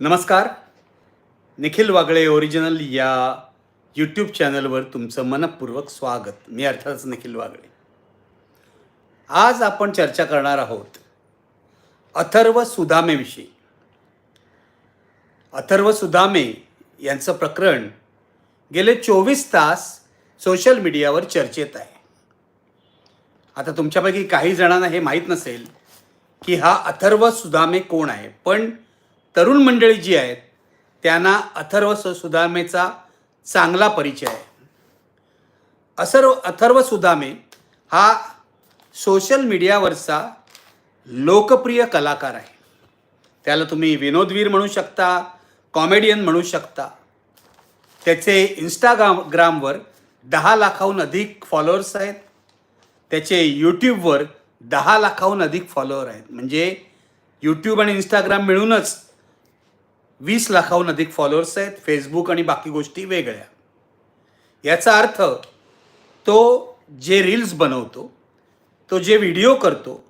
नमस्कार. निखिल वागळे ओरिजिनल या यूट्यूब चॅनलवर तुमचं मनपूर्वक स्वागत. मी अर्थातच निखिल वागळे. आज आपण चर्चा करणार आहोत अथर्व सुदामेविषयी. अथर्व सुदामे यांचं प्रकरण गेले चोवीस तास सोशल मीडियावर चर्चेत आहे. आता तुमच्यापैकी काही जणांना हे माहीत नसेल की हा अथर्व सुदामे कोण आहे? पण तरुण मंडळी जी आहेत त्यांना अथर्व सु- सुदामेचा चांगला परिचय आहे. असर्व अथर्व सुदामे हा सोशल मीडियावरचा लोकप्रिय कलाकार आहे. त्याला तुम्ही विनोदवीर म्हणू शकता कॉमेडियन म्हणू शकता. त्याचे इंस्टाग्राम ग्रामवर दहा लाखाहून अधिक फॉलोअर्स आहेत. त्याचे यूट्यूबवर दहा लाखाहून अधिक फॉलोअर आहेत. म्हणजे यूट्यूब आणि इंस्टाग्राम मिळूनच वीस लाखाहून अधिक फॉलोअर्स आहेत. फेसबुक आणि बाकी गोष्टी वेगळ्या. याचा अर्थ तो जे रील्स बनवतो तो जे व्हिडिओ करतो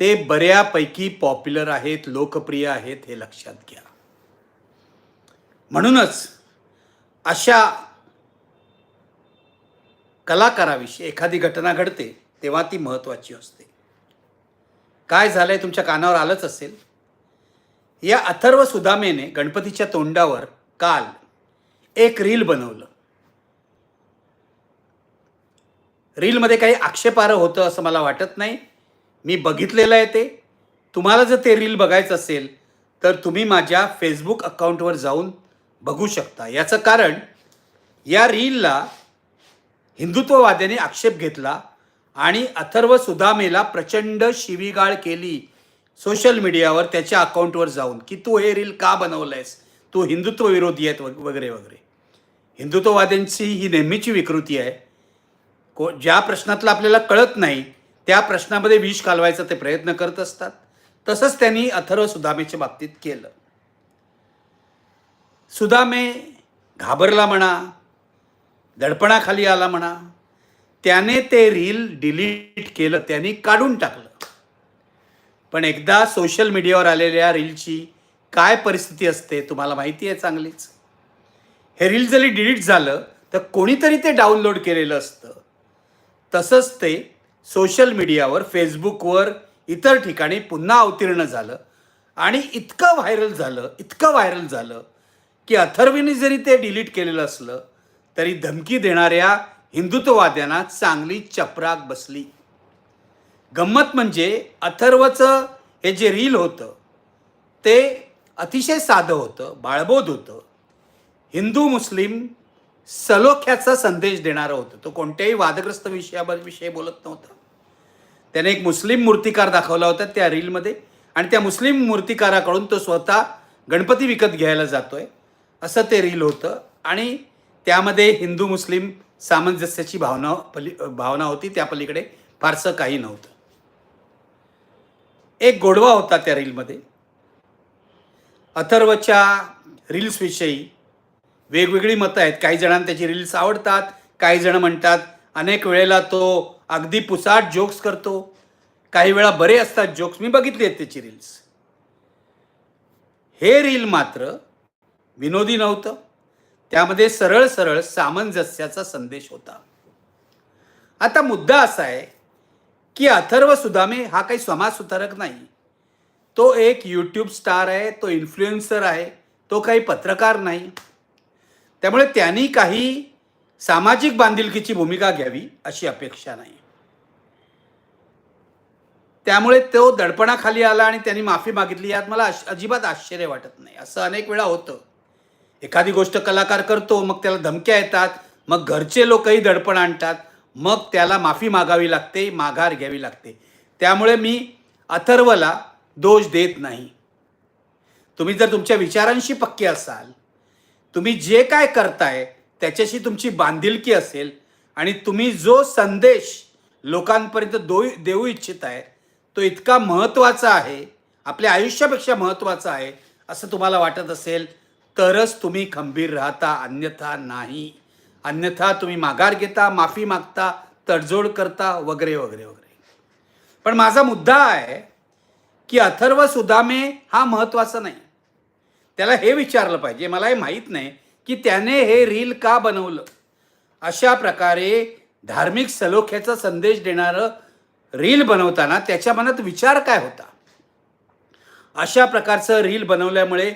ते बऱ्यापैकी पॉप्युलर आहेत लोकप्रिय आहेत हे लक्षात घ्या. म्हणूनच अशा कलाकाराविषयी एखादी घटना घडते तेव्हा ती महत्त्वाची असते. काय झालंय तुमच्या कानावर आलंच असेल? या अथर्व सुदामेने गणपतीच्या तोंडावर काल एक रील बनवलं. रीलमध्ये काही आक्षेपार्ह होतं असं मला वाटत नाही. मी बघितलेलं आहे ते. तुम्हाला जर ते रील बघायचं असेल तर तुम्ही माझ्या फेसबुक अकाउंटवर जाऊन बघू शकता. याचं कारण या रीलला हिंदुत्ववाद्याने आक्षेप घेतला आणि अथर्व सुदामेला प्रचंड शिवीगाळ केली. सोशल मीडियावर त्याच्या अकाउंटवर जाऊन की तू हे रील का बनवलंयस? तू हिंदुत्व विरोधी आहेत वगैरे वगैरे. हिंदुत्ववाद्यांची ही नेहमीची विकृती आहे. को ज्या प्रश्नातलं आपल्याला कळत नाही त्या प्रश्नामध्ये विष घालवायचा ते प्रयत्न करत असतात. तसंच त्यांनी अथर्व सुदामेच्या बाबतीत केलं. सुदामे घाबरला म्हणा दडपणाखाली आला म्हणा त्याने ते रील डिलीट केलं त्यांनी काढून टाकलं. पण एकदा सोशल मीडियावर आलेल्या रीलची काय परिस्थिती असते तुम्हाला माहिती आहे चांगलीच. हे रील जरी डिलीट झालं तर कोणीतरी ते डाउनलोड केलेलं असतं. तसंच ते सोशल मीडियावर फेसबुकवर इतर ठिकाणी पुन्हा अवतीर्ण झालं. आणि इतकं व्हायरल झालं इतकं व्हायरल झालं की अथर्वीने जरी ते डिलीट केलेलं असलं तरी धमकी देणाऱ्या हिंदुत्ववाद्यांना चांगली चपराक बसली. गंमत म्हणजे अथर्वचं हे जे रील होतं ते अतिशय साधं होतं बाळबोध होतं. हिंदू मुस्लिम सलोख्याचा संदेश देणारं होतं. तो कोणत्याही वादग्रस्त विषयावर विषयी बोलत नव्हता. त्याने एक मुस्लिम मूर्तिकार दाखवला होता त्या रीलमध्ये आणि त्या मुस्लिम मूर्तिकाराकडून तो स्वतः गणपती विकत घ्यायला जातोय. असं ते रील होतं आणि त्यामध्ये हिंदू मुस्लिम सामंजस्याची भावना पली भावना होती. त्या पलीकडे फारसं काही नव्हतं. एक गोडवा होता त्या रीलमध्ये. अथर्वच्या रील्सविषयी वेगवेगळी मतं आहेत. काही जणांना त्याची रील्स आवडतात काही जण म्हणतात अनेक वेळेला तो अगदी पुसाट जोक्स करतो. काही वेळा बरे असतात जोक्स. मी बघितली आहेत त्याची रील्स. हे रील मात्र विनोदी नव्हतं. त्यामध्ये सरळ सरळ सामंजस्याचा संदेश होता. आता मुद्दा असा आहे की अथर्व सुदामे हा काही समाजसुधारक नाही. तो एक यूट्यूब स्टार आहे तो इन्फ्लुएन्सर आहे तो काही पत्रकार नाही. त्यामुळे त्यांनी काही सामाजिक बांधिलकीची भूमिका घ्यावी अशी अपेक्षा नाही. त्यामुळे तो दडपणाखाली आला आणि त्यांनी माफी मागितली. यात मला अजिबात आश्चर्य वाटत नाही. असं अनेक वेळा होतं. एखादी गोष्ट कलाकार करतो मग त्याला धमक्या येतात मग घरचे लोकही दडपण आणतात. मग त्याला माफी मागावी लागते माघार घ्यावी लागते. त्यामुळे मी अथर्वला दोष देत नाही. तुम्ही जर तुमच्या विचारांशी पक्के असाल तुम्ही जे काय करताय त्याच्याशी तुमची बांधिलकी असेल आणि तुम्ही जो संदेश लोकांपर्यंत दो देऊ इच्छित आहे तो इतका महत्त्वाचा आहे आपल्या आयुष्यापेक्षा महत्त्वाचा आहे असं तुम्हाला वाटत असेल तरच तुम्ही खंबीर राहता अन्यथा नाही. अन्यथा तुम्ही माघार घेता माफी मागता तडजोड करता वगैरे वगैरे वगैरे. पण माझा मुद्दा आहे की अथर्व सुदामे हा महत्त्वाचा नाही. त्याला हे विचारलं पाहिजे मला हे माहीत नाही की त्याने हे रील का बनवलं? अशा प्रकारे धार्मिक सलोख्याचा संदेश देणारं रील बनवताना त्याच्या मनात विचार काय होता? अशा प्रकारचं रील बनवल्यामुळे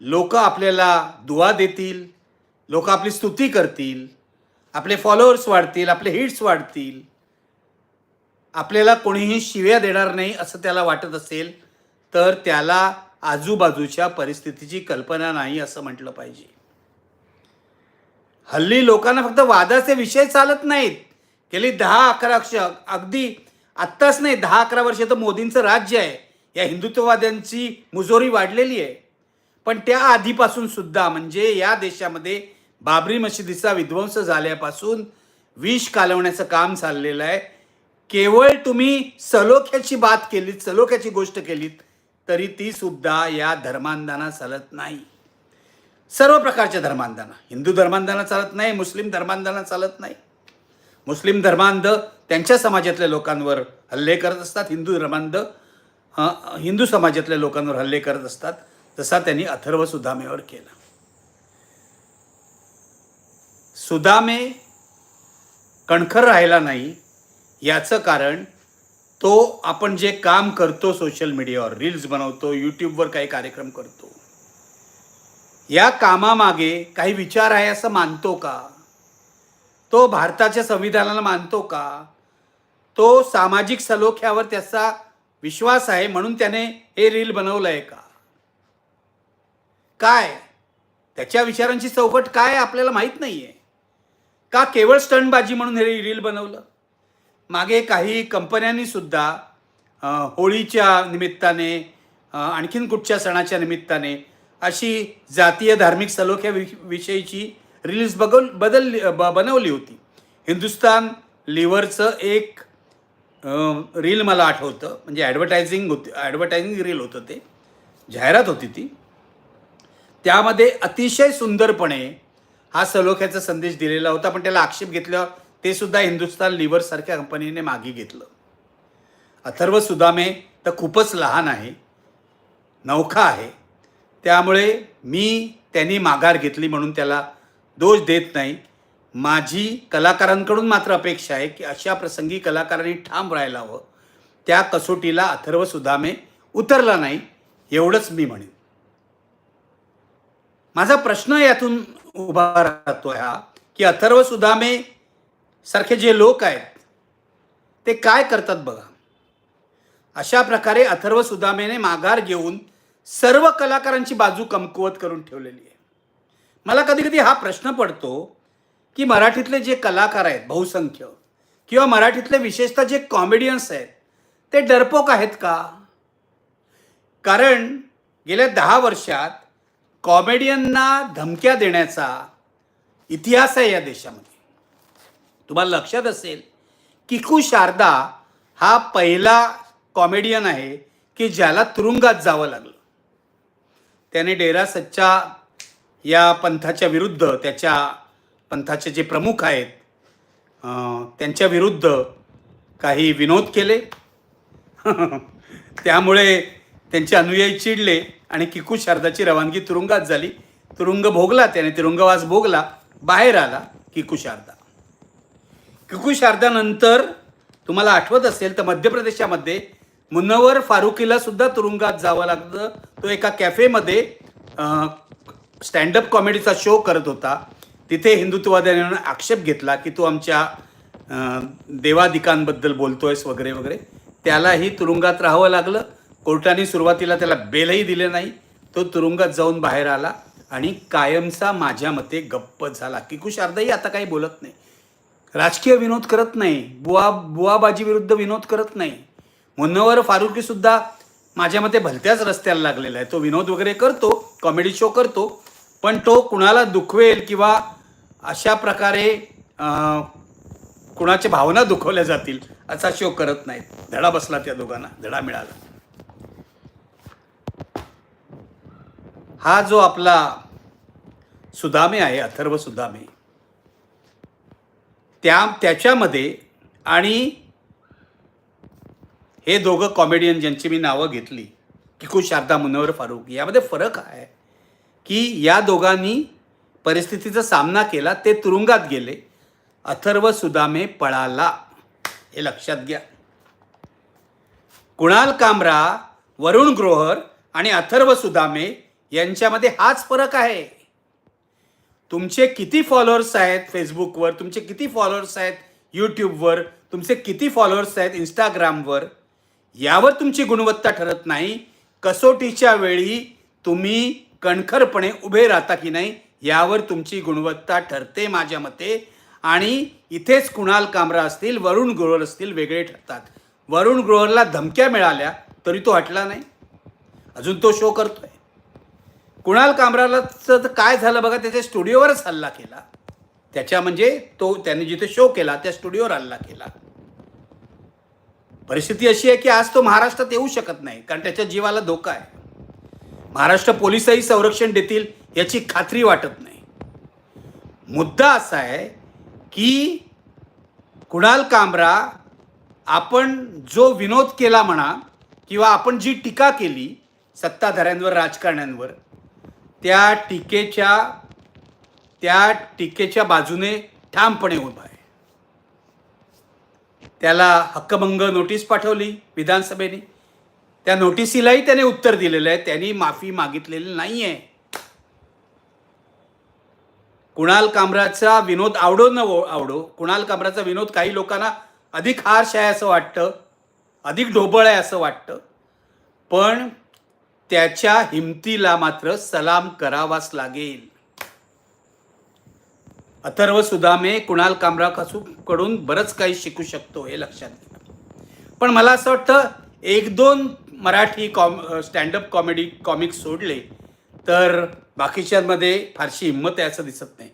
लोक आपल्याला दुवा देतील लोक आपली स्तुती करतील आपले फॉलोअर्स वाढतील आपले हिट्स वाढतील. आपल्याला कोणीही शिव्या देणार नाही असं त्याला वाटत असेल तर त्याला आजूबाजूच्या परिस्थितीची कल्पना नाही असं म्हटलं पाहिजे. हल्ली लोकांना फक्त वादाचे विषय चालत नाहीत. गेली दहा अकरा वर्ष अगदी आत्ताच नाही दहा अकरा वर्ष तर मोदींचं राज्य आहे. या हिंदुत्ववाद्यांची मुजोरी वाढलेली आहे. पण त्या आधीपासून सुद्धा म्हणजे या देशामध्ये बाबरी मशिदीचा विध्वंस झाल्यापासून विष कालवण्याचं काम चाललेलं आहे. केवळ तुम्ही सलोख्याची बात केलीत सलोख्याची गोष्ट केलीत तरी ती सुद्धा या धर्मांधाना चालत नाही. सर्व प्रकारच्या धर्मांधाना हिंदू धर्मांधाना चालत नाही मुस्लिम धर्मांधाना चालत नाही. मुस्लिम धर्मांध त्यांच्या समाजातल्या लोकांवर हल्ले करत असतात. हिंदू धर्मांध हिंदू समाजातल्या लोकांवर हल्ले करत असतात. जसा त्यांनी अथर्व सुदामेवर केला. सुदामे कणखर राहिला नाही याचं कारण तो आपण जे काम करतो सोशल मीडियावर रील्स बनवतो यूट्यूबवर काही कार्यक्रम करतो. या कामामागे काही विचार आहे असं मानतो का? तो भारताच्या संविधानाला मानतो का? तो सामाजिक सलोख्यावर त्याचा विश्वास आहे म्हणून त्याने हे रील बनवलं आहे का? काय? त्याच्या विचारांची चौकट काय आपल्याला माहीत नाही आहे का केवळ स्टंटबाजी म्हणून हे रील बनवलं? मागे काही कंपन्यांनी सुद्धा होळीच्या निमित्ताने आणखीन कुठच्या सणाच्या निमित्ताने अशी जातीय धार्मिक सलोख्या वि विषयीची रील्स बगल बदलली ब बनवली होती. हिंदुस्तान लिव्हरचं एक रील मला आठवतं. म्हणजे ॲडव्हर्टायझिंग होती ॲडव्हर्टायझिंग रील होतं ते. जाहिरात होती ती. त्यामध्ये अतिशय सुंदरपणे हा सलोख्याचा संदेश दिलेला होता पण त्याला आक्षेप घेतल्यावर ते सुद्धा हिंदुस्तान लिव्हरसारख्या कंपनीने मागे घेतलं. अथर्व सुदामे तर खूपच लहान आहे नौखा आहे. त्यामुळे मी त्यांनी माघार घेतली म्हणून त्याला दोष देत नाही. माझी कलाकारांकडून मात्र अपेक्षा आहे की अशा प्रसंगी कलाकारांनी ठाम राहायला हवं. त्या कसोटीला अथर्व सुदामे उतरला नाही एवढंच मी म्हणेन. माझा प्रश्न यातून उभा राहतो हा. की अथर्व सुदामे सारखे जे लोक आहेत ते काय करतात बघा. अशा प्रकारे अथर्व सुदामेने माघार घेऊन सर्व कलाकारांची बाजू कमकुवत करून ठेवलेली आहे. मला कधी कधी हा प्रश्न पडतो की मराठीतले जे कलाकार आहेत बहुसंख्य किंवा मराठीतले विशेषतः जे कॉमेडियन्स आहेत ते डरपोक आहेत का? कारण गेल्या दहा वर्षात कॉमेडियनना धमक्या देण्याचा इतिहास आहे या देशामध्ये. तुम्हाला लक्षात असेल किकू शारदा हा पहिला कॉमेडियन आहे की ज्याला तुरुंगात जावं लागलं. त्याने डेरा सच्चा या पंथाच्या विरुद्ध त्याच्या पंथाचे जे प्रमुख आहेत त्यांच्या विरुद्ध काही विनोद केले. त्यामुळे त्यांचे अनुयायी चिडले. आणि किकू शारदाची रवानगी तुरुंगात झाली. तुरुंग भोगला त्याने तुरुंगवास भोगला. बाहेर आला किकू शारदा. किकू शारदानंतर तुम्हाला आठवत असेल तर मध्य प्रदेशामध्ये मुन्नवर फारुकीला सुद्धा तुरुंगात जावं लागतं तो एका कॅफेमध्ये स्टँडअप कॉमेडीचा शो करत होता. तिथे हिंदुत्ववाद्याने आक्षेप घेतला की तू आमच्या अं, देवादिकांबद्दल बोलतोयस वगैरे वगैरे. त्यालाही तुरुंगात राहावं लागलं. कोर्टाने सुरुवातीला त्याला बेलही दिले नाही. तो तुरुंगात जाऊन बाहेर आला आणि कायमचा माझ्या मते गप्प झाला. की कुशारदाही आता काही बोलत नाही. राजकीय विनोद करत नाही. बुवा बुवाबाजी विरुद्ध विनोद करत नाही. मुन्नवर फारुकी सुद्धा माझ्या मते भलत्याच रस्त्याला लागलेला आहे. तो विनोद वगैरे करतो कॉमेडी शो करतो पण तो कुणाला दुखवेल किंवा अशा प्रकारे कुणाच्या भावना दुखवल्या जातील असा शो करत नाहीत धडा बसला त्या दोघांना धडा मिळाला. हा जो आपला सुदामे आहे अथर्व सुदामे त्या त्याच्यामध्ये आणि हे दोघं कॉमेडियन ज्यांची मी नावं घेतली किकू शारदा मुनवर फारूक यामध्ये फरक आहे की या दोघांनी परिस्थितीचा सामना केला ते तुरुंगात गेले. अथर्व सुदामे पळाला. हे लक्षात घ्या. कुणाल कामरा वरुण ग्रोहर आणि अथर्व सुदामे यांच्यामध्ये हाच फरक आहे. तुमचे किती फॉलोअर्स आहेत फेसबुकवर तुमचे किती फॉलोअर्स आहेत यूट्यूबवर तुमचे किती फॉलोअर्स आहेत इंस्टाग्रामवर यावर तुमची गुणवत्ता ठरत नाही. कसोटीच्या वेळी तुम्ही कणखरपणे उभे राहता की नाही यावर तुमची गुणवत्ता ठरते माझ्या मते. आणि इथेच कुणाल कामरा असतील वरुण ग्रोवर असतील वेगळे ठरतात. वरुण ग्रोवरला धमक्या मिळाल्या तरी तो हटला नाही. अजून तो शो करतोय. कुणाल कामरालाचं तर काय झालं बघा त्याच्या स्टुडिओवरच हल्ला केला. त्याच्या म्हणजे तो त्याने जिथे शो केला त्या स्टुडिओवर हल्ला केला. परिस्थिती अशी आहे की आज तो महाराष्ट्रात येऊ शकत नाही कारण त्याच्या जीवाला धोका आहे. महाराष्ट्र पोलिसही संरक्षण देतील याची खात्री वाटत नाही. मुद्दा असा आहे की कुणाल कामरा आपण जो विनोद केला म्हणा किंवा आपण जी टीका केली सत्ताधाऱ्यांवर राजकारण्यांवर त्या टीकेच्या त्या टीकेच्या बाजूने ठामपणे उभा आहे. त्याला हक्कभंग नोटीस पाठवली विधानसभेने. त्या नोटिसीलाही त्याने उत्तर दिलेलं आहे त्यांनी माफी मागितलेली नाही आहे कुणाल कामराचा विनोद आवडो न आवडो कुणाल कामराचा विनोद काही लोकांना अधिक हार्श आहे असं वाटतं अधिक ढोबळ आहे असं वाटतं. पण त्याच्या हिमतीला मात्र सलाम करावाच लागेल. अथर्व सुदामे कुणाल कामरा कडून बरंच काही शिकू शकतो हे लक्षात घ्या. पण मला असं वाटतं एक दोन Marathi com stand up comedy comics सोडले तर बाकीच्यांमध्ये फारशी हिंमत आहे असं दिसत नाही.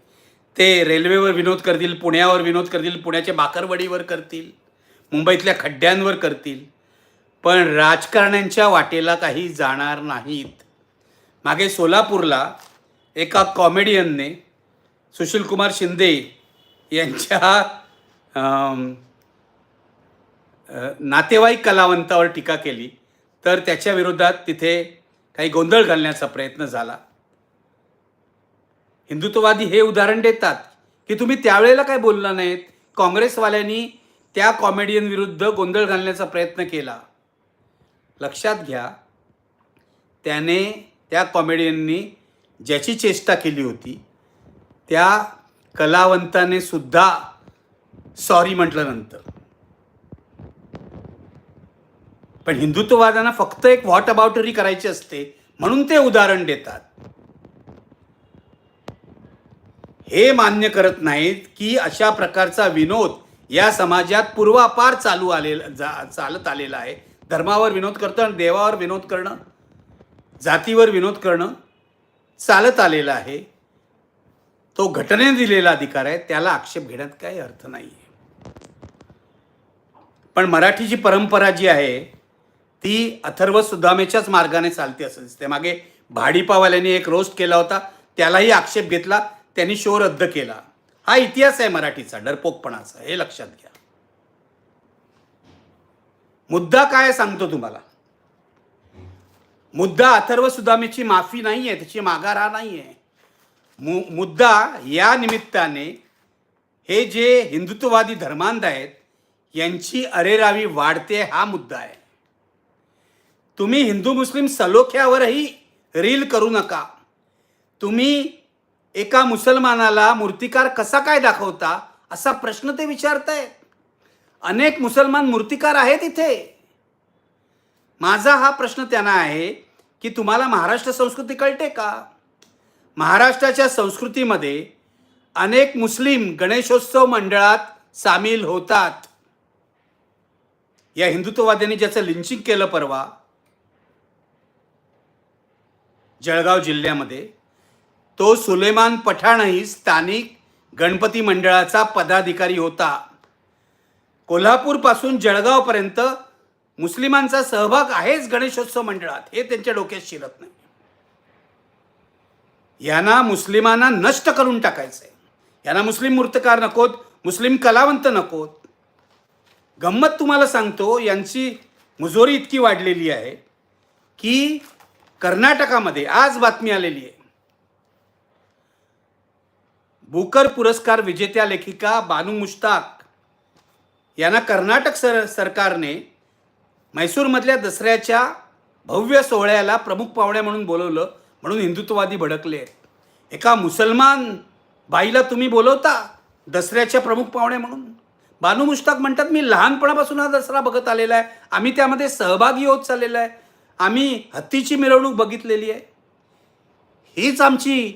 ते रेल्वेवर विनोद करतील पुण्यावर विनोद करतील पुण्याच्या बाकरवडीवर करतील मुंबईतल्या खड्ड्यांवर करतील. पण राजकारण्यांच्या वाटेला काही जाणार नाहीत. मागे सोलापूरला एका कॉमेडियनने सुशीलकुमार शिंदे यांच्या नातेवाईक कलावंतावर टीका केली. तर त्याच्या विरोधात तिथे काही गोंधळ घालण्याचा प्रयत्न झाला. हिंदुत्ववादी हे उदाहरण देतात की तुम्ही त्यावेळेला काय बोलला नाहीत? काँग्रेसवाल्यांनी त्या कॉमेडियन विरुद्ध गोंधळ घालण्याचा प्रयत्न केला. लक्षात घ्या त्याने त्या कॉमेडियननी ज्याची चेष्टा केली होती त्या कलावंताने सुद्धा सॉरी म्हटल्यानंतर. पण हिंदुत्ववादांना फक्त एक व्हॉट अबाउटरी करायची असते म्हणून ते उदाहरण देतात. हे मान्य करत नाहीत की अशा प्रकारचा विनोद या समाजात पूर्वापार चालू आलेला जा चालत आलेला आहे. धर्मावर विनोद करतं आणि देवावर विनोद करणं जातीवर विनोद करणं चालत आलेलं आहे. तो घटनेने दिलेला अधिकार आहे त्याला आक्षेप घेण्यात काही अर्थ नाही आहे पण मराठीची परंपरा जी आहे ती अथर्व सुदामेच्याच मार्गाने चालते असं दिसते मागे भाडीपावाल्यांनी एक रोस्ट केला होता त्यालाही आक्षेप घेतला त्यांनी शो रद्द केला. हा इतिहास आहे मराठीचा डरपोकपणाचा हे लक्षात घ्या. मुद्दा काय सांगतो तुम्हाला. मुद्दा अथर्व सुदामेची माफी नाही आहे त्याची माघारा नाही आहे मु मुद्दा या निमित्ताने हे जे हिंदुत्ववादी धर्मांध आहेत यांची अरेरावी वाढते हा मुद्दा आहे. तुम्ही हिंदू मुस्लिम सलोख्यावरही रील करू नका. तुम्ही एका मुसलमानाला मूर्तिकार कसा काय दाखवता असा प्रश्न ते विचारतायत. अनेक मुसलमान मूर्तिकार आहेत इथे. माझा हा प्रश्न त्यांना आहे की तुम्हाला महाराष्ट्र संस्कृती कळते का? महाराष्ट्राच्या संस्कृतीमध्ये अनेक मुस्लिम गणेशोत्सव मंडळात सामील होतात. या हिंदुत्ववाद्यांनी ज्याचं लिंचिंग केलं परवा जळगाव जिल्ह्यामध्ये तो सुलेमान पठाणही स्थानिक गणपती मंडळाचा पदाधिकारी होता. कोल्हापूरपासून जळगावपर्यंत मुस्लिमांचा सहभाग आहेच गणेशोत्सव मंडळात. हे त्यांच्या डोक्यात शिरत नाही. यांना मुस्लिमांना नष्ट करून टाकायचं आहे यांना मुस्लिम मूर्तकार नकोत मुस्लिम कलावंत नकोत. गंमत तुम्हाला सांगतो यांची मुजोरी इतकी वाढलेली आहे की कर्नाटकामध्ये आज बातमी आलेली आहे. बुकर पुरस्कार विजेत्या लेखिका बानू मुश्ताक यांना कर्नाटक सर सरकारने म्हैसूरमधल्या दसऱ्याच्या भव्य सोहळ्याला प्रमुख पाहुण्या म्हणून बोलवलं म्हणून हिंदुत्ववादी भडकले आहेत. एका मुसलमान बाईला तुम्ही बोलवता दसऱ्याच्या प्रमुख पाहुण्या म्हणून? बानू मुश्ताक म्हणतात मी लहानपणापासून हा दसरा बघत आलेला आहे. आम्ही त्यामध्ये सहभागी होत चाललेला आहे. आम्ही हत्तीची मिरवणूक बघितलेली आहे. हीच आमची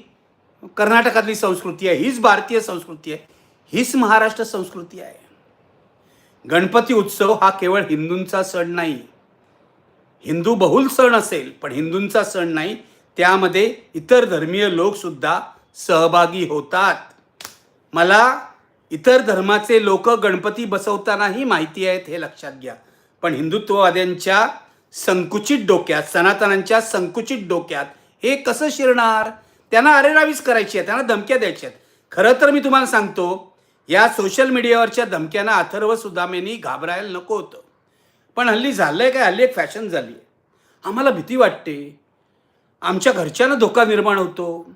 कर्नाटकातली संस्कृती आहे हीच भारतीय संस्कृती आहे हीच महाराष्ट्र संस्कृती आहे. गणपती उत्सव हा केवळ हिंदूंचा सण नाही. हिंदू बहुल सण असेल पण हिंदूंचा सण नाही. त्यामध्ये इतर धर्मीय लोकसुद्धा सहभागी होतात. मला इतर धर्माचे लोक गणपती बसवतानाही माहिती आहेत हे लक्षात घ्या. पण हिंदुत्ववाद्यांच्या संकुचित डोक्यात सनातनांच्या संकुचित डोक्यात हे कसं शिरणार? त्यांना अरेरावीच करायची आहे त्यांना धमक्या द्यायच्या आहेत. खरं तर मी तुम्हाला सांगतो या सोशल मीडियावरच्या धमक्यांना अथर्व सुदामेनी घाबरायला नको होतं. पण हल्ली झालंय काय? हल्ली एक फॅशन झाली आहे आम्हाला भीती वाटते. आमच्या घरच्यांना धोका निर्माण होतो.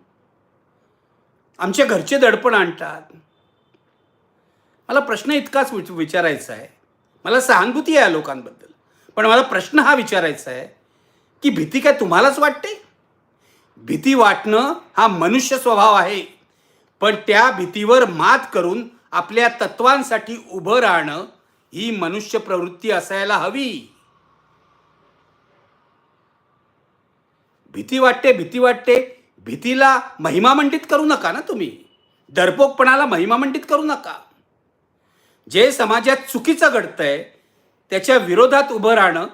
आमच्या घरचे दडपण आणतात. मला प्रश्न इतकाच विच- विचारायचा आहे. मला सहानुभूती आहे या लोकांबद्दल. पण मला प्रश्न हा विचारायचा आहे की भीती काय तुम्हालाच वाटते? भीती वाटणं हा मनुष्य स्वभाव आहे. पण त्या भीतीवर मात करून आपल्या तत्वांसाठी उभं राहणं ही मनुष्य प्रवृत्ती असायला हवी. भीती वाटते भीती वाटते. भीतीला महिमामंडित करू नका ना तुम्ही. दडपोकपणाला महिमामंडित करू नका. जे समाजात चुकीचं घडतंय त्याच्या विरोधात उभं राहणं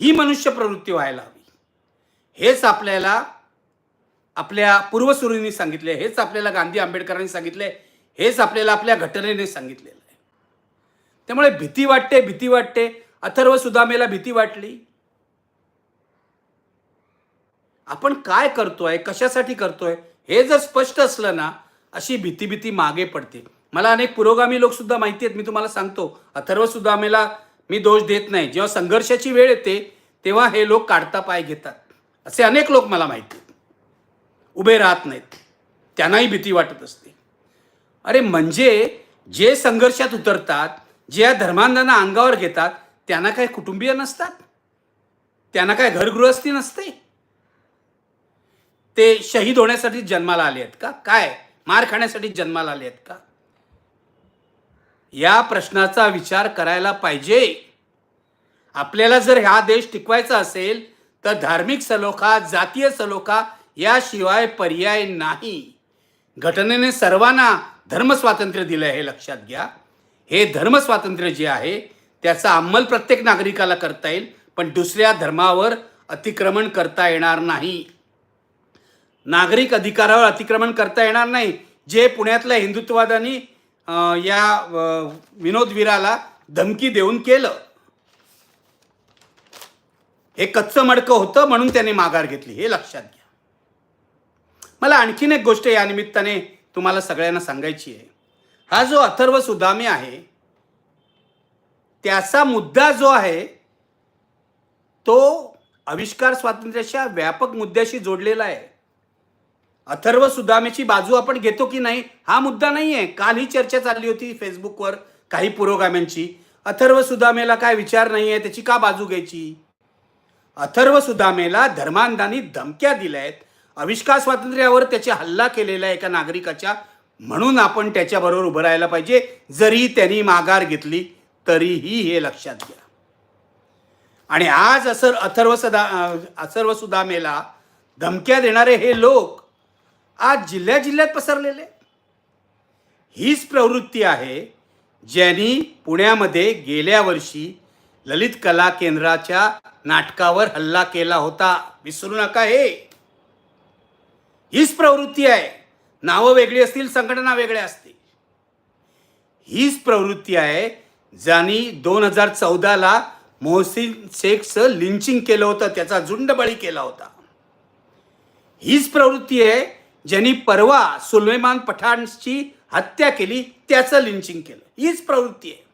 ही मनुष्य प्रवृत्ती व्हायला हवी. हेच आपल्याला आपल्या पूर्वसुरींनी सांगितले हेच आपल्याला गांधी आंबेडकरांनी सांगितले हेच आपल्याला आपल्या घटनेने सांगितलेलं आहे. त्यामुळे भीती वाटते भीती वाटते. अथर्व सुदामेला भीती वाटली. आपण काय करतोय कशासाठी करतोय हे जर स्पष्ट असलं ना अशी भीती भीती मागे पडते. मला अनेक पुरोगामी लोक सुद्धा माहिती आहेत मी तुम्हाला सांगतो. अथर्व सुदामेला मी दोष देत नाही. जेव्हा संघर्षाची वेळ येते तेव्हा हे लोक काढता पाय घेतात. असे अनेक लोक मला माहिती आहेत. उभे राहत नाहीत. त्यांनाही भीती वाटत असते. अरे म्हणजे जे संघर्षात उतरतात जे या धर्मांधांना अंगावर घेतात त्यांना काय कुटुंबीय नसतात? त्यांना काय घरगृहस्थी नसते? ते शहीद होण्यासाठी जन्माला आले आहेत का? काय? मार खाण्यासाठी जन्माला आले आहेत का? या प्रश्नाचा विचार करायला पाहिजे. आपल्याला जर हा देश टिकवायचा असेल तर धार्मिक सलोखा जातीय सलोखा याशिवाय पर्याय नाही. घटनेने सर्वांना धर्मस्वातंत्र्य दिलं हे लक्षात घ्या. हे धर्मस्वातंत्र्य जे आहे त्याचा अंमल प्रत्येक नागरिकाला करता येईल पण दुसऱ्या धर्मावर अतिक्रमण करता येणार नाही. नागरिक अधिकारावर अतिक्रमण करता येणार नाही. जे पुण्यातल्या हिंदुत्ववादाने या विनोदवीराला धमकी देऊन केलं. हे कच्चं मडकं होतं म्हणून त्याने माघार घेतली हे लक्षात घ्या. मला आणखीन एक गोष्ट या निमित्ताने तुम्हाला सगळ्यांना सांगायची आहे. हा जो अथर्व सुदामे आहे त्याचा मुद्दा जो आहे तो आविष्कार स्वातंत्र्याच्या व्यापक मुद्द्याशी जोडलेला आहे. अथर्व सुदामेची बाजू आपण घेतो की नाही हा मुद्दा नाही आहे काल ही चर्चा चालली होती फेसबुकवर काही पुरोगाम्यांची. अथर्व सुदामेला काय विचार नाही आहे त्याची का बाजू घ्यायची? अथर्व सुदामेला धर्मांधानी धमक्या दिल्या आहेत आविष्कार स्वातंत्र्यावर त्याचे हल्ला केलेला एका नागरिकाच्या म्हणून आपण त्याच्याबरोबर उभं राहायला पाहिजे. जरी त्यांनी माघार घेतली तरीही हे लक्षात घ्या. आणि आज असर अथर्व सदा अथर्व सुदामेला धमक्या देणारे हे लोक आज जिल्ह्या जिल्ह्यात पसरलेले. हीच प्रवृत्ती आहे ज्यांनी पुण्यामध्ये गेल्या वर्षी ललित कला केंद्राच्या नाटकावर हल्ला केला होता. विसरू नका हे. हीच प्रवृत्ती आहे. नावं वेगळी असतील संघटना वेगळ्या असतील. हीच प्रवृत्ती आहे ज्यांनी दोन हजार चौदाला मोहसिन शेखचं लिंचिंग केलं होतं त्याचा झुंडबळी केला होता. हीच प्रवृत्ती आहे ज्यांनी परवा सुलेमान पठाणची हत्या केली त्याचं लिंचिंग केलं. हीच प्रवृत्ती आहे.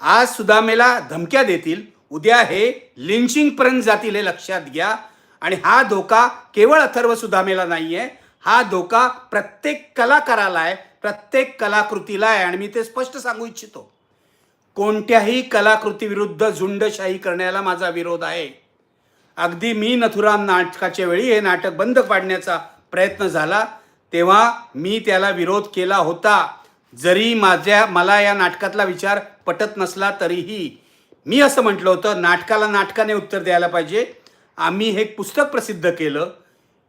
आज सुदामेला धमक्या देतील उद्या हे लिंचिंगपर्यंत जातील हे लक्षात घ्या. आणि हा धोका केवळ अथर्व सुदामेला नाही आहे हा धोका प्रत्येक कलाकाराला आहे प्रत्येक कलाकृतीला आहे आणि मी ते स्पष्ट सांगू इच्छितो. कोणत्याही कलाकृतीविरुद्ध झुंडशाही करण्याला माझा विरोध आहे. अगदी मी नथुराम नाटकाच्या वेळी हे नाटक बंद पाडण्याचा प्रयत्न झाला तेव्हा मी त्याला विरोध केला होता. जरी माझ्या मला या नाटकातला विचार पटत नसला तरीही. मी असं म्हटलं होतं नाटकाला नाटकाने उत्तर द्यायला पाहिजे. आम्ही हे पुस्तक प्रसिद्ध केलं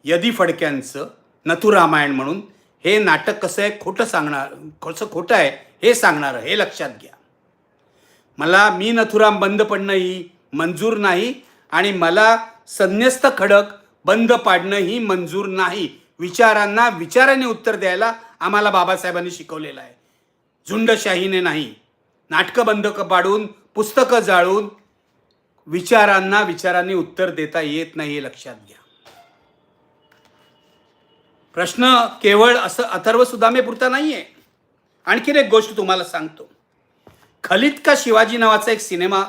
यदी फडक्यांचं नथुरामायण म्हणून. हे नाटक कसं आहे खोटं सांगणार कसं खोटं आहे हे सांगणारं हे लक्षात घ्या. मला मी नथुराम बंद पडणं ही मंजूर नाही आणि मला संन्यस्त खडक बंद पाडणं ही मंजूर नाही. विचारांना विचाराने उत्तर द्यायला आम्हाला बाबासाहेबांनी शिकवलेलं आहे. झुंडशाहीने नाही. नाटकं बंद पाडून पुस्तकं जाळून विचारांना विचारांनी उत्तर देता येत नाही हे लक्षात घ्या. प्रश्न केवळ असं अथर्व सुदामे पुरता नाही आहे आणखीन एक गोष्ट तुम्हाला सांगतो. खलित का शिवाजी नावाचा एक सिनेमा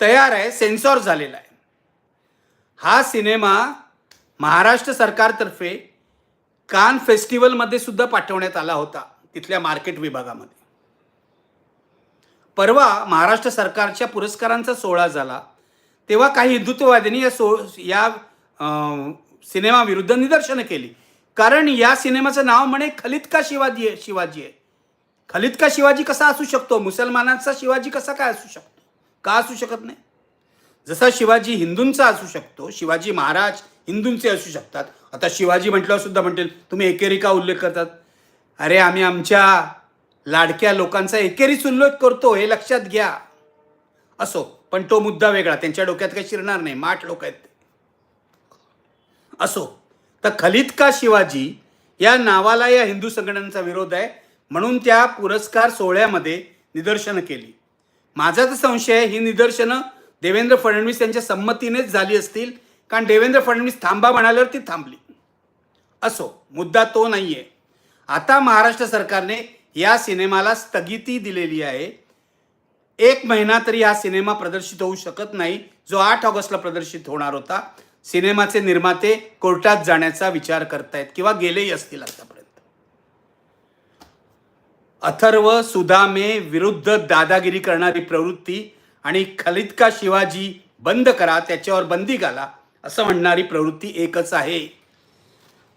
तयार आहे सेन्सॉर झालेला आहे. हा सिनेमा महाराष्ट्र सरकारतर्फे कान फेस्टिवलमध्ये सुद्धा पाठवण्यात आला होता तिथल्या मार्केट विभागामध्ये. परवा महाराष्ट्र सरकारच्या पुरस्कारांचा सोहळा झाला. तेव्हा काही हिंदुत्ववाद्यांनी या सो या सिनेमाविरुद्ध निदर्शनं केली. कारण या सिनेमाचं नाव म्हणे खलित का शिवाजी आहे शिवाजी आहे. खलित का शिवाजी कसा असू शकतो? मुसलमानांचा शिवाजी कसा काय असू शकतो? का असू शकत नाही? जसा शिवाजी हिंदूंचा असू शकतो शिवाजी महाराज हिंदूंचे असू शकतात. आता शिवाजी म्हटल्यावर सुद्धा म्हणतील तुम्ही एकेरी का उल्लेख करतात? अरे आम्ही आमच्या लाडक्या लोकांचा एकेरीच उल्लेख करतो हे लक्षात घ्या. असो. पण तो मुद्दा वेगळा. त्यांच्या डोक्यात काही शिरणार नाही. माठ लोक आहेत असो. तर खलित का शिवाजी या नावाला या हिंदू संघटनांचा विरोध आहे म्हणून त्या पुरस्कार सोहळ्यामध्ये निदर्शनं केली. माझा तर संशय आहे ही निदर्शनं देवेंद्र फडणवीस यांच्या संमतीनेच झाली असतील. कारण देवेंद्र फडणवीस थांबा म्हणाल्यावर ती थांबली. असो. मुद्दा तो नाही आहे आता महाराष्ट्र सरकारने या सिनेमाला स्थगिती दिलेली आहे. एक महिना तरी हा सिनेमा प्रदर्शित होऊ शकत नाही. जो आठ ऑगस्टला प्रदर्शित होणार होता. सिनेमाचे निर्माते कोर्टात जाण्याचा विचार करतायत किंवा गेलेही असतील आतापर्यंत. अथर्व सुदामे विरुद्ध दादागिरी करणारी प्रवृत्ती आणि खलित का शिवाजी बंद करा त्याच्यावर बंदी घाला असं म्हणणारी प्रवृत्ती एकच आहे.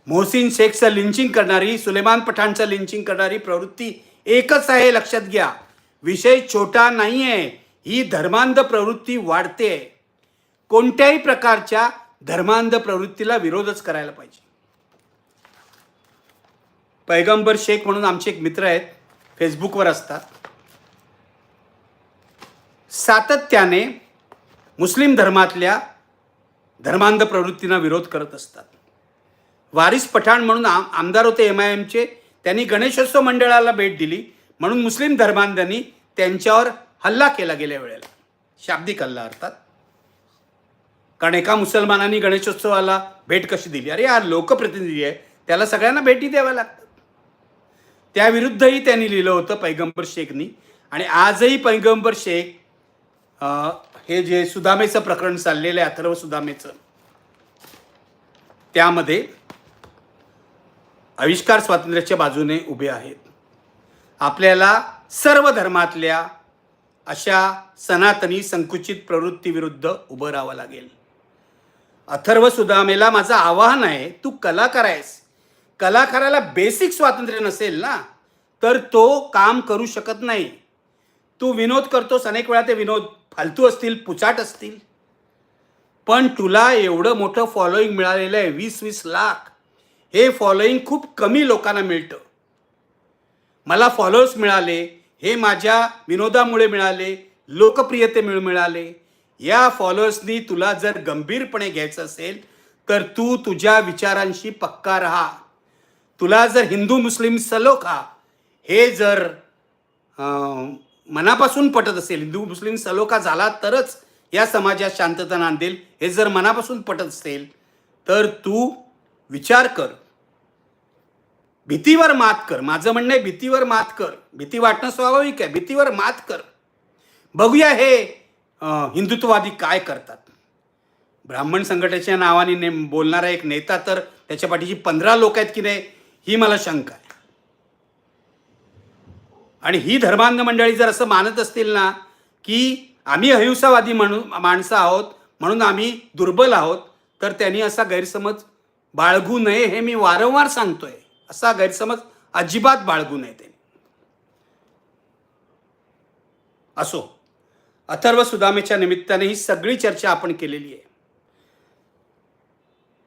मोहसिन शेखचं लिंचिंग करणारी सुलेमान पठाणचं लिंचिंग करणारी प्रवृत्ती एकच आहे लक्षात घ्या. विषय छोटा नाही आहे ही धर्मांध प्रवृत्ती वाढते. कोणत्याही प्रकारच्या धर्मांध प्रवृत्तीला विरोधच करायला पाहिजे. पैगंबर शेख म्हणून आमचे एक मित्र आहेत फेसबुकवर असतात. सातत्याने मुस्लिम धर्मातल्या धर्मांध प्रवृत्तींना विरोध करत असतात. वारिस पठाण म्हणून आम आमदार होते एम आय एमचे त्यांनी गणेशोत्सव मंडळाला भेट दिली. म्हणून मुस्लिम धर्मांधांनी त्यांच्यावर हल्ला केला गेल्या वेळेला. शाब्दिक हल्ला अर्थात. कारण एका मुसलमानांनी गणेशोत्सवाला भेट कशी दिली? अरे हा लोकप्रतिनिधी आहे. त्याला सगळ्यांना भेटी द्याव्या लागतात. त्याविरुद्धही त्यांनी लिहिलं होतं पैगंबर शेखनी. आणि आजही पैगंबर शेख हे जे सुदामेचं प्रकरण चाललेलं आहे अथर्व सुदामेचं त्यामध्ये आविष्कार स्वातंत्र्याच्या बाजूने उभे आहेत. आपल्याला सर्व धर्मातल्या अशा सनातनी संकुचित प्रवृत्तीविरुद्ध उभं राहावं लागेल. अथर्व सुदामेला माझं आवाहन आहे तू कलाकार आहेस. कलाकाराला बेसिक स्वातंत्र्य नसेल ना तर तो काम करू शकत नाही. तू विनोद करतोस अनेक वेळा ते विनोद फालतू असतील पुचाट असतील. पण तुला एवढं मोठं फॉलोईंग मिळालेलं आहे वीस वीस लाख. हे फॉलोईंग खूप कमी लोकांना मिळतं. मला फॉलोअर्स मिळाले हे माझ्या विनोदामुळे मिळाले लोकप्रियतेमुळे मिळाले. या फॉलोअर्सनी तुला जर गंभीरपणे घ्यायचं असेल तर तू तुझ्या विचारांशी पक्का राहा. तुला जर हिंदू मुस्लिम सलोखा हे जर मनापासून पटत असेल हिंदू मुस्लिम सलोखा झाला तरच या समाजात शांतता नांदेल हे जर मनापासून पटत असेल तर तू विचार कर. भीतीवर मात कर. माझं म्हणणं आहे भीतीवर मात कर. भीती वाटणं स्वाभाविक आहे. भीतीवर मात कर. बघूया हे हिंदुत्ववादी काय करतात. ब्राह्मण संघटनेच्या नावाने ने बोलणारा एक नेता तर त्याच्या पाठीची पंधरा लोक आहेत की नाही ही मला शंका आहे. आणि ही धर्मांध मंडळी जर असं मानत असतील ना की आम्ही अहिंसावादी म्हणून माणसं आहोत म्हणून आम्ही दुर्बल आहोत तर त्यांनी असा गैरसमज बाळगू नये हे मी वारंवार सांगतोय. असा गैरसमज अजिबात बाळगू नये त्यांनी असो अथर्व सुदामेच्या निमित्ताने ही सगळी चर्चा आपण केलेली आहे.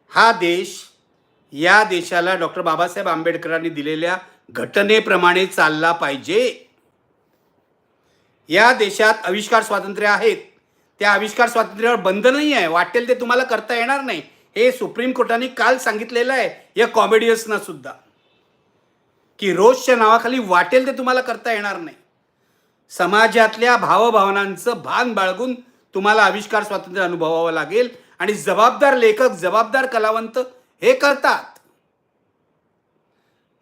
हा देश या देशाला डॉक्टर बाबासाहेब आंबेडकरांनी दिलेल्या घटनेप्रमाणे चालला पाहिजे. या देशात आविष्कार स्वातंत्र्य आहेत. त्या आविष्कार स्वातंत्र्यावर बंद नाही आहे. वाटेल ते तुम्हाला करता येणार नाही. हे सुप्रीम कोर्टाने काल सांगितलेलं आहे. या कॉमेडियन्सना सुद्धा. की रोजच्या नावाखाली वाटेल ते तुम्हाला करता येणार नाही. समाजातल्या भावभावनांचं भान बाळगून तुम्हाला आविष्कार स्वातंत्र्य अनुभवावं लागेल आणि जबाबदार लेखक जबाबदार कलावंत हे करतात.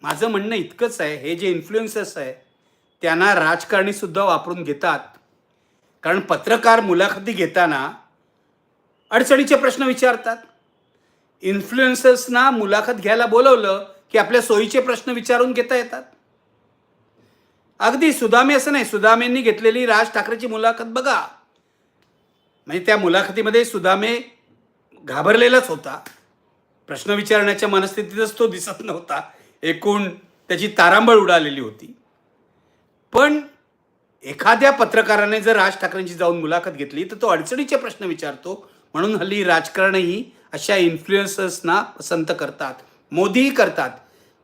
माझं म्हणणं इतकंच आहे हे जे इन्फ्लुएन्सर्स आहे त्यांना राजकारणी सुद्धा वापरून घेतात. कारण पत्रकार मुलाखती घेताना अडचणीचे प्रश्न विचारतात. इन्फ्लुएन्सर्सना मुलाखत घ्यायला बोलवलं की आपल्या सोयीचे प्रश्न विचारून घेता येतात? अगदी सुदामे असं नाही. सुदामेंनी घेतलेली राज ठाकरेची मुलाखत बघा. म्हणजे त्या मुलाखतीमध्ये सुदामे घाबरलेलाच होता. प्रश्न विचारण्याच्या मनस्थितीतच तो दिसत नव्हता. एकूण त्याची तारांबळ उडालेली होती. पण एखाद्या पत्रकाराने जर राज ठाकरेंची जाऊन मुलाखत घेतली तर तो अडचणीचे प्रश्न विचारतो. म्हणून हल्ली राजकारणही अशा इन्फ्लुएन्सर्सना पसंत करतात. मोदीही करतात.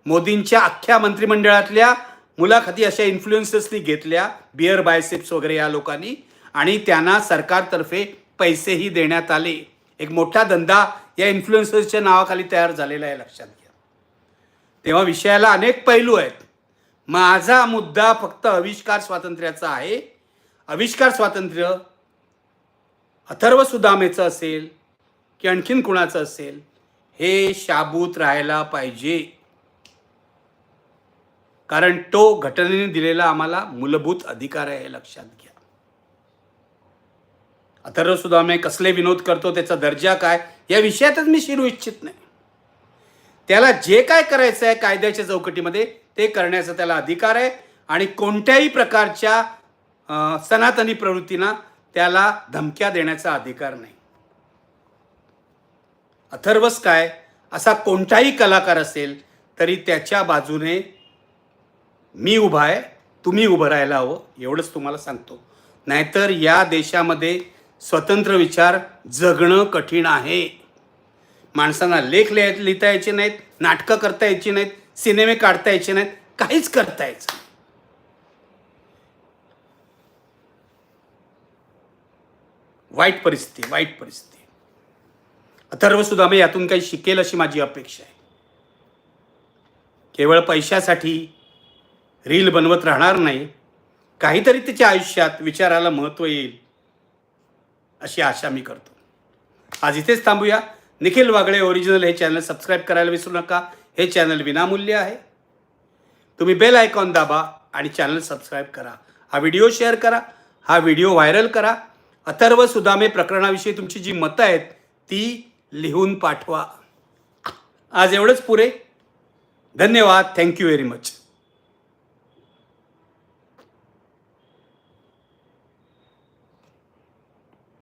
मोदींच्या अख्ख्या मंत्रिमंडळातल्या मुलाखती अशा इन्फ्लुएन्सर्सनी घेतल्या बिअर बायसेप्स वगैरे या लोकांनी. आणि त्यांना सरकारतर्फे पैसेही देण्यात आले. एक मोठा धंदा या इन्फ्लुएन्सर्सच्या नावाखाली तयार झालेला आहे लक्षात घ्या. तेव्हा विषयाला अनेक पैलू आहेत. माझा मुद्दा फक्त आविष्कार स्वातंत्र्याचा आहे. आविष्कार स्वातंत्र्य अथर्व सुदामेचं असेल की आणखीन कुणाचं असेल? हे शाबूत राहायला पाहिजे. कारण तो घटनेने दिलेला आम्हाला मूलभूत अधिकार आहे हे लक्षात घ्या. अथर्व सुदामे कसले विनोद करतो त्याचा दर्जा काय या विषयातच मी शिरू इच्छित नाही. त्याला जे काय करायचं आहे कायद्याच्या चौकटीमध्ये ते करण्याचा त्याला अधिकार आहे आणि कोणत्याही प्रकारच्या सनातनी प्रवृत्तींना त्याला धमक्या देण्याचा अधिकार नाही. अथर्वच काय? असा कोणताही कलाकार असेल तरी त्याच्या बाजूने मी उभा आहे तुम्ही उभं राहायला हवं एवढंच तुम्हाला सांगतो. नाहीतर या देशामध्ये स्वतंत्र विचार जगणं कठीण आहे. माणसांना लेख लिहाय लिहिता यायचे नाहीत नाटकं करता यायची नाहीत सिनेमे काढता यायचे नाहीत काहीच करता यायचं वाईट परिस्थिती वाईट परिस्थिती. अथर्व सुदामे यातून काही शिकेल अशी माझी अपेक्षा आहे. केवळ पैशासाठी रील बनवत राहणार नाही काहीतरी त्याच्या आयुष्यात विचाराला महत्त्व येईल अशी आशा मी करतो. आज इथेच थांबूया. निखिल वागळे ओरिजिनल हे चॅनल सबस्क्राईब करायला विसरू नका. हे चॅनल विनामूल्य आहे. तुम्ही बेल आयकॉन दाबा आणि चॅनल सबस्क्राईब करा. हा व्हिडिओ शेअर करा. हा व्हिडिओ व्हायरल करा. अथर्व सुदामे प्रकरणाविषयी तुमची जी मतं आहेत ती लिहून पाठवा. आज एवढंच पुरे. धन्यवाद. Thank you very much